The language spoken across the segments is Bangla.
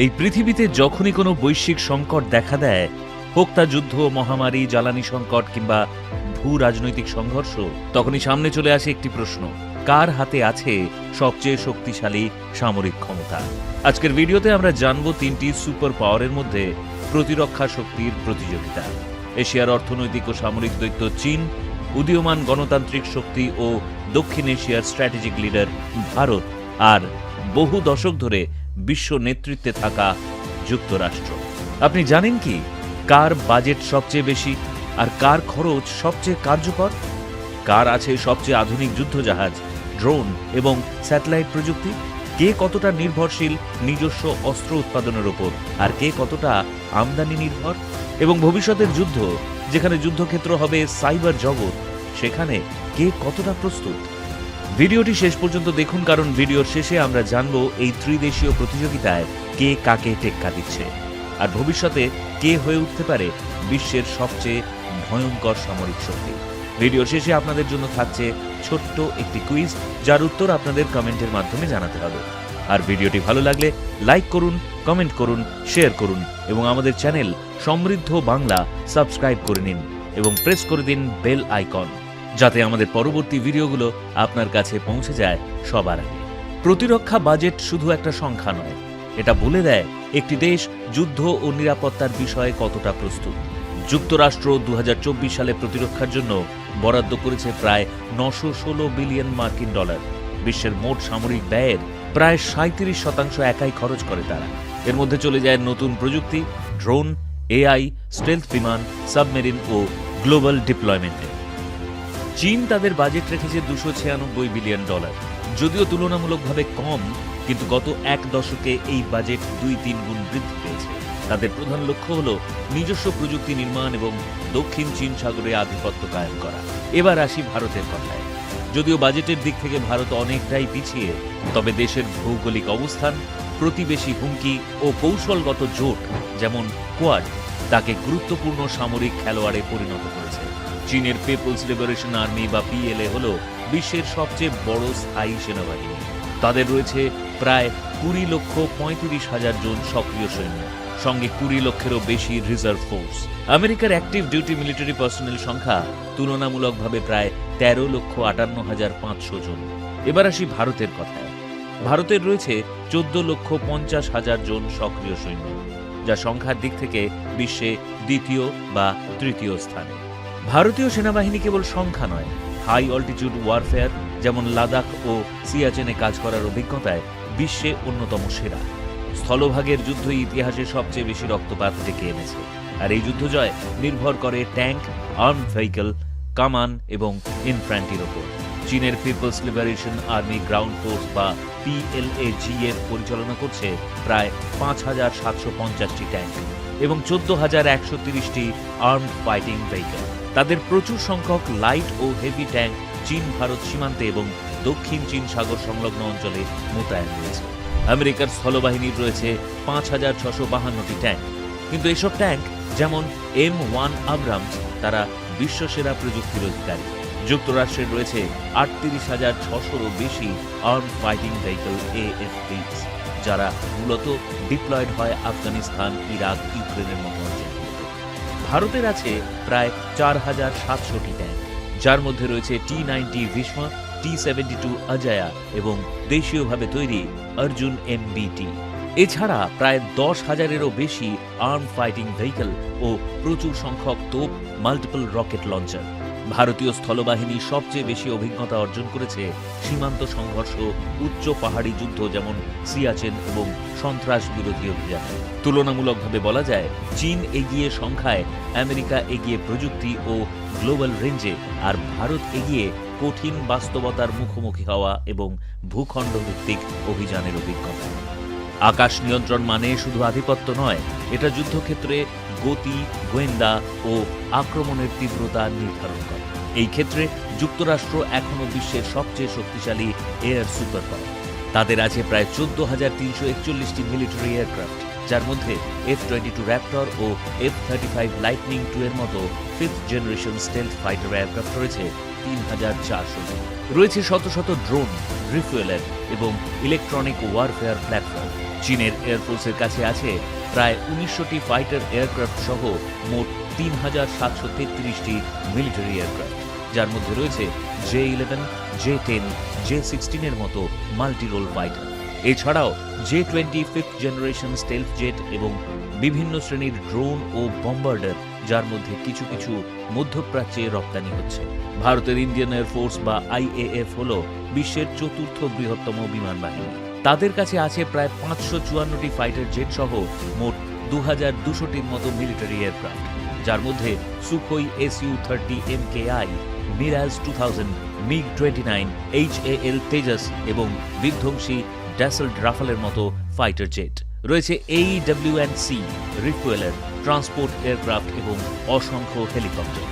এই পৃথিবীতে যখনই কোনো বৈশ্বিক সংকট দেখা দেয়, হোক তা যুদ্ধ, মহামারী, জ্বালানি সংকট কিংবা ভূ রাজনৈতিক সংঘর্ষ, তখনই সামনে চলে আসে একটি প্রশ্ন, কার হাতে আছে সবচেয়ে শক্তিশালী সামরিক ক্ষমতা? আজকের ভিডিওতে আমরা জানব তিনটি সুপার পাওয়ারের মধ্যে প্রতিরক্ষা শক্তির প্রতিযোগিতা। এশিয়ার অর্থনৈতিক ও সামরিক দৈত্য চীন, উদীয়মান গণতান্ত্রিক শক্তি ও দক্ষিণ এশিয়ার স্ট্র্যাটেজিক লিডার ভারত, আর বহু দশক ধরে বিশ্ব নেতৃত্বে থাকা যুক্তরাষ্ট্র। আপনি জানেন কি, কার বাজেট সবচেয়ে বেশি আর কার খরচ সবচেয়ে কার্যকর? কার আছে সবচেয়ে আধুনিক যুদ্ধজাহাজ, ড্রোন এবং স্যাটেলাইট প্রযুক্তি? কে কতটা নির্ভরশীল নিজস্ব অস্ত্র উৎপাদনের ওপর? আর কে কতটা আমদানি নির্ভর? এবং ভবিষ্যতের যুদ্ধ, যেখানে যুদ্ধক্ষেত্র হবে সাইবার জগৎ, সেখানে কে কতটা প্রস্তুত? ভিডিওটি শেষ পর্যন্ত দেখুন, কারণ ভিডিওর শেষে আমরা জানব এই ত্রিদেশীয় প্রতিযোগিতায় কে কাকে টেক্কা দিচ্ছে। আর ভবিষ্যতে কে হয়ে উঠতে পারে বিশ্বের সবচেয়ে ভয়ঙ্কর সামরিক শক্তি। ভিডিও শেষে আপনাদের জন্য থাকছে ছোট্ট একটি কুইজ, যার উত্তর আপনাদের কমেন্টের মাধ্যমে জানাতে হবে। আর ভিডিওটি ভালো লাগলে লাইক করুন, কমেন্ট করুন, শেয়ার করুন, এবং আমাদের চ্যানেল সমৃদ্ধ বাংলা সাবস্ক্রাইব করে নিন, এবং প্রেস করে দিন বেল আইকন। যাতে আমাদের পরবর্তী ভিডিওগুলো আপনার কাছে পৌঁছে যায় সবার আগে। প্রতিরক্ষা বাজেট শুধু একটা সংখ্যা নয়, এটা বলে দেয় একটি দেশ যুদ্ধ ও নিরাপত্তার বিষয়ে কতটা প্রস্তুত। যুক্তরাষ্ট্র দু হাজার চব্বিশ সালে প্রতিরক্ষার জন্য বরাদ্দ করেছে প্রায় নশো ষোলো বিলিয়ন মার্কিন ডলার। বিশ্বের মোট সামরিক ব্যয়ের প্রায় সাঁত্রিশ শতাংশ একাই খরচ করে তারা। এর মধ্যে চলে যায় নতুন প্রযুক্তি, ড্রোন, এআই, স্টেলথ বিমান, সাবমেরিন ও গ্লোবাল ডিপ্লয়মেন্টে। চীন তাদের বাজেট রেখেছে দুশো ছিয়ানব্বই বিলিয়ন ডলার যদিও তুলনামূলকভাবে কম, কিন্তু গত এক দশকে এই বাজেট দুই তিন গুণ বৃদ্ধি পেয়েছে। তাদের প্রধান লক্ষ্য হল নিজস্ব প্রযুক্তি নির্মাণ এবং দক্ষিণ চীন সাগরে আধিপত্য কায়েম করা। এবার আসি ভারতের কথায়। যদিও বাজেটের দিক থেকে ভারত অনেকটাই পিছিয়ে, তবে দেশের ভৌগোলিক অবস্থান প্রতিবেশী হুমকি ও কৌশলগত জোট, যেমন কোয়াড, তাকে গুরুত্বপূর্ণ সামরিক খেলোয়াড়ে পরিণত করেছে। চীনের পিপলস লিবারেশন আর্মি বা পিএলএ হল বিশ্বের সবচেয়ে বড় স্থায়ী সেনাবাহিনী। তাদের রয়েছে প্রায় কুড়ি লক্ষ পঁয়ত্রিশ হাজার জন সক্রিয় সৈন্য, সঙ্গে কুড়ি লক্ষেরও বেশি রিজার্ভ ফোর্স। আমেরিকার অ্যাক্টিভ ডিউটি মিলিটারি পার্সোনেল সংখ্যা তুলনামূলকভাবে প্রায় তেরো লক্ষ আটান্ন হাজার পাঁচশো জন। এবার আসি ভারতের কথায়। ভারতের রয়েছে চোদ্দ লক্ষ পঞ্চাশ হাজার জন সক্রিয় সৈন্য, যা সংখ্যার দিক থেকে বিশ্বে দ্বিতীয় বা তৃতীয় স্থানে। ভারতীয় সেনাবাহিনী কেবল সংখ্যা নয়, হাই অল্টিটিউড ওয়ারফেয়ার যেমন লাদাখ ও সিয়াচেনে কাজ করার অভিজ্ঞতায় বিশ্বে অন্যতম সেরা। স্থলভাগের যুদ্ধ ইতিহাসে সবচেয়ে বেশি রক্তপাত ডেকে এনেছে, আর এই যুদ্ধ জয় নির্ভর করে ট্যাঙ্ক আর্ম ভেহিকল, কামান এবং ইনফ্র্যান্টির ওপর। চীনের peoples liberation army ground force বা পিএলএজিএফ পরিচালনা করছে প্রায় পাঁচ হাজার সাতশো পঞ্চাশটি ট্যাঙ্ক এবং চোদ্দ হাজার একশো তিরিশটি আর্মড ফাইটিং ভেহিকল। তাদের প্রচুর সংখ্যক লাইট ও হেভি ট্যাঙ্ক চীন, ভারত সীমান্তে এবং দক্ষিণ চীন সাগর সংলগ্ন অঞ্চলে মোতায়েন রয়েছে। আমেরিকার স্থলবাহিনীর রয়েছে পাঁচ হাজার ছশো বাহান্নটি ট্যাঙ্ক। কিন্তু এসব ট্যাঙ্ক, যেমন এম ওয়ান আব্রামস তারা বিশ্বসেরা প্রযুক্তির অধিকারী। যুক্তরাষ্ট্রের রয়েছে আটত্রিশ হাজার ছশোরও বেশি আর্ম ফাইটিং ভেহিকল এএফএইচ, যারা মূলত ডিপ্লয়েড হয় আফগানিস্তান, ইরাক, ইউক্রেনের মতো ভারতের আছে প্রায় চার হাজার সাতশোটি ট্যাঙ্ক, যার মধ্যে রয়েছে T ninety Bhishma, T seventy two Ajeya এবং দেশীয়ভাবে তৈরি অর্জুন এমবিটি। এছাড়া প্রায় দশ হাজারেরও বেশি আর্ম ফাইটিং ভেহিকল ও প্রচুর সংখ্যক তোপ, মাল্টিপল রকেট লঞ্চার। ভারতীয় স্থলবাহিনী সবচেয়ে বেশি অভিজ্ঞতা অর্জন করেছে সীমান্ত সংঘর্ষ, উচ্চ পাহাড়ি যুদ্ধ যেমন সিয়াচেন এবং সন্ত্রাস বিরোধী অভিযানে। তুলনামূলকভাবে বলা যায়, চীন এগিয়ে সংখ্যায়, আমেরিকা এগিয়ে প্রযুক্তি ও গ্লোবাল রেঞ্জে, আর ভারত এগিয়ে কঠিন বাস্তবতার মুখোমুখি হওয়া এবং ভূখণ্ড ভিত্তিক অভিযানের অভিজ্ঞতা। আকাশ নিয়ন্ত্রণ মানে শুধু আধিপত্য নয়, এটা যুদ্ধক্ষেত্রে গতি, গোয়েন্দা ও আক্রমণের তীব্রতা নির্ধারণ করে। এই ক্ষেত্রে যুক্তরাষ্ট্র এখনও বিশ্বের সবচেয়ে শক্তিশালী এয়ার সুপার পাওয়ার। তাদের আছে প্রায় চোদ্দ হাজার তিনশো একচল্লিশটি মিলিটারি এয়ারক্রাফট, যার মধ্যে এফ টোয়েন্টি টু র্যাপটর ও F thirty five lightning two এর মতো fifth generation stealth fighter aircraft রয়েছে তিন হাজার চারশো রয়েছে শত শত ড্রোন রিফুয়েলার এবং ইলেকট্রনিক ওয়ারফেয়ার প্ল্যাটফর্ম। চীনের এয়ারফোর্সের কাছে আছে প্রায় উনিশশোটি ফাইটার এয়ারক্রাফট সহ মোট তিন হাজার সাতশো তেত্রিশটি মিলিটারি এয়ারক্রাফট। যার মধ্যে রয়েছে J eleven, J ten, J সিক্সটিনের মতো মাল্টি রোল ফাইটার। এছাড়াও J twenty fifth generation stealth jet এবং বিভিন্ন শ্রেণির ড্রোন ও বম্বার্ডার, যার মধ্যে কিছু কিছু মধ্যপ্রাচ্যে রপ্তানি হচ্ছে। ভারতের ইন্ডিয়ান এয়ারফোর্স বা আইএএফ হল বিশ্বের চতুর্থ বৃহত্তম বিমান বাহিনী। তাদের কাছে আছে প্রায় পাঁচশো চুয়ান্নটি ফাইটার জেট সহ মোট দু হাজার দুশোটির মতো মিলিটারি এয়ারক্রাফট, যার মধ্যে Sukhoi S U thirty M K I, Mirage two thousand, MiG twenty nine, H A L Tejas এবং বিধ্বংসী ড্যাসেল রাফালের মতো ফাইটার জেট। রয়েছে এই সি, রিফুয়েলার, ট্রান্সপোর্ট এয়ারক্রাফট এবং অসংখ্য হেলিকপ্টার।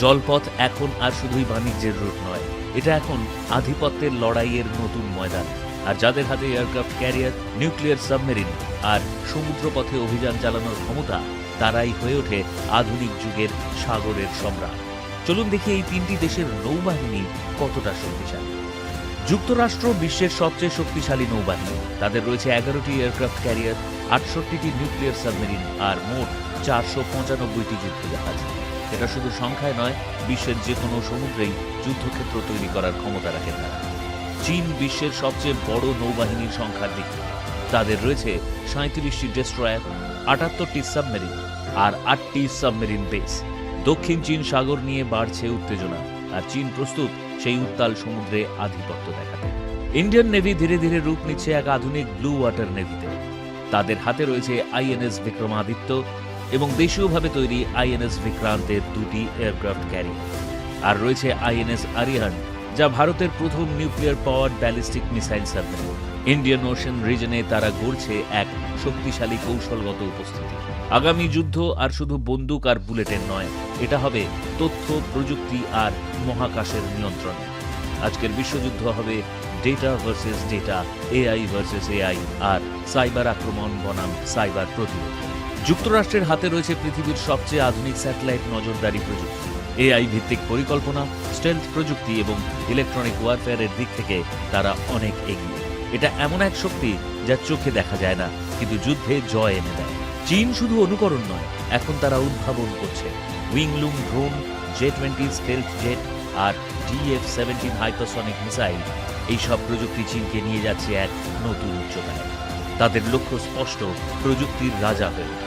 জলপথ এখন আর শুধুই বাণিজ্যের রুট নয় এটা এখন আধিপত্যের লড়াইয়ের নতুন ময়দান। আর যাদের হাতে এয়ারক্রাফট ক্যারিয়ার, নিউক্লিয়ার সাবমেরিন আর সমুদ্রপথে অভিযান চালানোর ক্ষমতা, তারাই হয়ে ওঠে আধুনিক যুগের সাগরের সম্রাট। চলুন দেখি এই তিনটি দেশের নৌবাহিনী কতটা শক্তিশালী। যুক্তরাষ্ট্র বিশ্বের সবচেয়ে শক্তিশালী নৌবাহিনী। তাদের রয়েছে এগারোটি এয়ারক্রাফট ক্যারিয়ার, আটষট্টিটি নিউক্লিয়ার সাবমেরিন আর মোট চারশো পঁচানব্বইটি যুদ্ধজাহাজ। এটা শুধু সংখ্যায় নয়, বিশ্বের যে কোনো সমুদ্রেই যুদ্ধক্ষেত্র তৈরি করার ক্ষমতা রাখে তারা। চীন বিশ্বের সবচেয়ে বড় নৌবাহিনীর সংখ্যার দিক। তাদের রয়েছে সাঁত্রিশটি ডেস্ট্রয়ার, আটাত্তরটি সাবমেরিন আর আটটি সাবমেরিন বেস। দক্ষিণ চীন সাগর নিয়ে বাড়ছে উত্তেজনা আর চীন প্রস্তুত সেই উত্তাল সমুদ্রে আধিপত্য দেখাতে। ইন্ডিয়ান নেভি ধীরে ধীরে রূপ নিচ্ছে এক আধুনিক ব্লু ওয়াটার নেভিতে। তাদের হাতে রয়েছে আইএনএস বিক্রমাদিত্য এবং দেশীয়ভাবে তৈরি আইএনএস বিক্রান্তের দুটি এয়ারক্রাফট ক্যারিয়ার আর রয়েছে আইএনএস আরিহান, যা ভারতের প্রথম nuclear power ballistic missile submarine. Indian ocean রিজনে তারা গড়ছে এক শক্তিশালী কৌশলগত উপস্থিতি। আগামী যুদ্ধ আর শুধু বন্দুক আর বুলেটের নয়, এটা হবে তথ্য, প্রযুক্তি আর মহাকাশের নিয়ন্ত্রণ। আজকের বিশ্বযুদ্ধ হবে data versus data, AI versus AI আর সাইবার আক্রমণ বনাম সাইবার প্রতিরোধ। যুক্তরাষ্ট্রের হাতে রয়েছে পৃথিবীর সবচেয়ে আধুনিক স্যাটেলাইট নজরদারি প্রযুক্তি। এআই ভিত্তিক পরিকল্পনা, স্টেলথ প্রযুক্তি এবং ইলেকট্রনিক ওয়ারফেয়ারের দিক থেকে তারা অনেক এগিয়ে। এটা এমন এক শক্তি যা চোখে দেখা যায় না, কিন্তু যুদ্ধে জয় এনে দেয়। চীন শুধু অনুকরণ নয়, এখন তারা উদ্ভাবন করছে। Wing Loong drone J twenty stealth jet আর ডিএফ সেভেন্টিন হাইপারসনিক মিসাইল, এই সব প্রযুক্তি চীনকে নিয়ে যাচ্ছে এক নতুন উচ্চতায়। তাদের লক্ষ্য স্পষ্ট, প্রযুক্তির রাজা হয়ে ওঠা।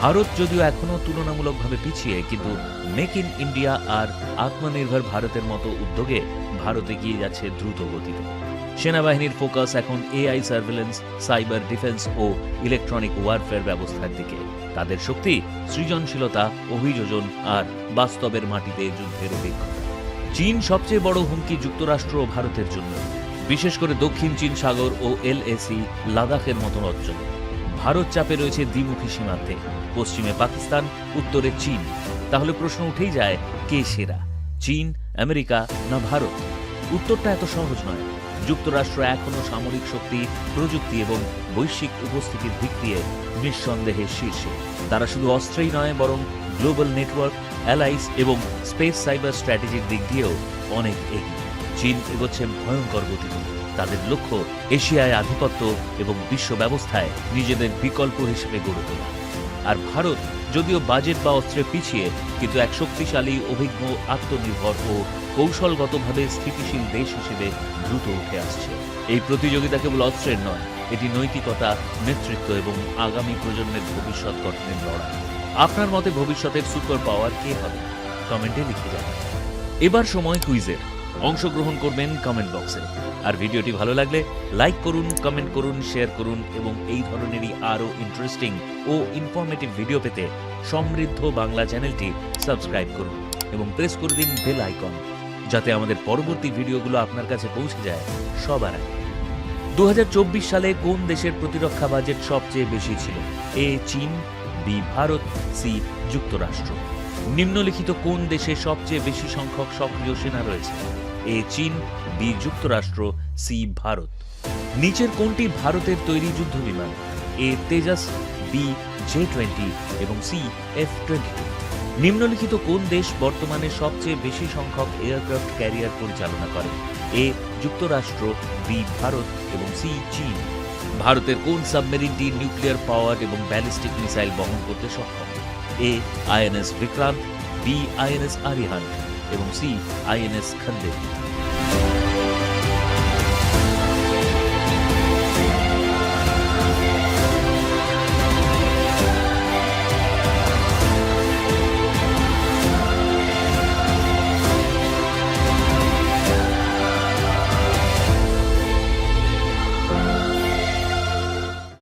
ভারত যদিও এখনও তুলনামূলকভাবে পিছিয়ে, কিন্তু মেক ইন ইন্ডিয়া আর আত্মনির্ভর ভারতের মতো উদ্যোগে ভারত এগিয়ে যাচ্ছে দ্রুত গতিতে। সেনাবাহিনীর ফোকাস এখন এআই সার্ভেলেন্স সাইবার ডিফেন্স ও ইলেকট্রনিক ওয়ারফেয়ার ব্যবস্থার দিকে। তাদের শক্তি, সৃজনশীলতা, অভিযোজন আর বাস্তবের মাটিতে যুদ্ধের অভিজ্ঞতা চীন সবচেয়ে বড় হুমকি যুক্তরাষ্ট্র ও ভারতের জন্য। বিশেষ করে দক্ষিণ চীন সাগর ও এলএসি লাদাখের মতো অঞ্চলে ভারত চাপে রয়েছে দ্বিমুখী সীমান্তে। পশ্চিমে পাকিস্তান, উত্তরে চীন। তাহলে প্রশ্ন উঠেই যায়, কে সেরা? চীন, আমেরিকা না ভারত? উত্তরটা এত সহজ নয়। যুক্তরাষ্ট্র এখনও সামরিক শক্তি, প্রযুক্তি এবং বৈশ্বিক উপস্থিতির দিক দিয়ে নিঃসন্দেহে শীর্ষে। তারা শুধু অস্ত্রেই নয়, বরং গ্লোবাল নেটওয়ার্ক, অ্যালাইস এবং স্পেস সাইবার স্ট্র্যাটেজির দিক দিয়েও অনেক এগিয়ে। চীন এগোচ্ছে ভয়ঙ্কর গতিতে। তাদের লক্ষ্য এশিয়ায় আধিপত্য এবং বিশ্ব ব্যবস্থায় নিজেদের বিকল্প হিসেবে গড়ে তোলা। আর ভারত যদিও বাজেট বা অস্ত্রে পিছিয়ে, কিন্তু এক শক্তিশালী, অভিজ্ঞ, আত্মনির্ভর ও কৌশলগতভাবে স্থিতিশীল দেশ হিসেবে দ্রুত উঠে আসছে। এই প্রতিযোগিতা কেবল অস্ত্রের নয়, এটি নৈতিকতা, নেতৃত্ব এবং আগামী প্রজন্মের ভবিষ্যৎ গঠনের লড়াই। আপনার মতে ভবিষ্যতের সুপার পাওয়ার কে হবে? কমেন্টে লিখে যাবেন এবার সময় কুইজের। অংশগ্রহণ করবেন কমেন্ট বক্সে আর ভিডিওটি ভালো লাগলে লাইক করুন কমেন্ট করুন শেয়ার করুন এবং এই ধরনেরই আরও ইন্টারেস্টিং ও ইনফরমেটিভ ভিডিও পেতে সমৃদ্ধ বাংলা চ্যানেলটি সাবস্ক্রাইব করুন এবং প্রেস করে দিন বেল আইকন যাতে আমাদের পরবর্তী ভিডিওগুলো আপনার কাছে পৌঁছে যায় সবার আগে। দু হাজার চব্বিশ সালে কোন দেশের প্রতিরক্ষা বাজেট সবচেয়ে বেশি ছিল? এ, চীন, বি, ভারত, সি, যুক্তরাষ্ট্র। নিম্নলিখিত কোন দেশে সবচেয়ে বেশি সংখ্যক সক্রিয় সেনা রয়েছে? এ চীন, বি যুক্তরাষ্ট্র, সি ভারত। নিচের কোনটি ভারতের তৈরি যুদ্ধ বিমান A Tejas, B J twenty এবং সি এফ টোয়েন্টি টু নিম্নলিখিত কোন দেশ বর্তমানে সবচেয়ে বেশি সংখ্যক এয়ারক্রাফট ক্যারিয়ার পরিচালনা করে? এ যুক্তরাষ্ট্র, বি ভারত এবং সি চীন। ভারতের কোন সাবমেরিনটি নিউক্লিয়ার পাওয়ার এবং ব্যালিস্টিক মিসাইল বহন করতে সক্ষম? A INS Vikrant, B INS Arihant. এবং সি আইএনএস খন্দেরি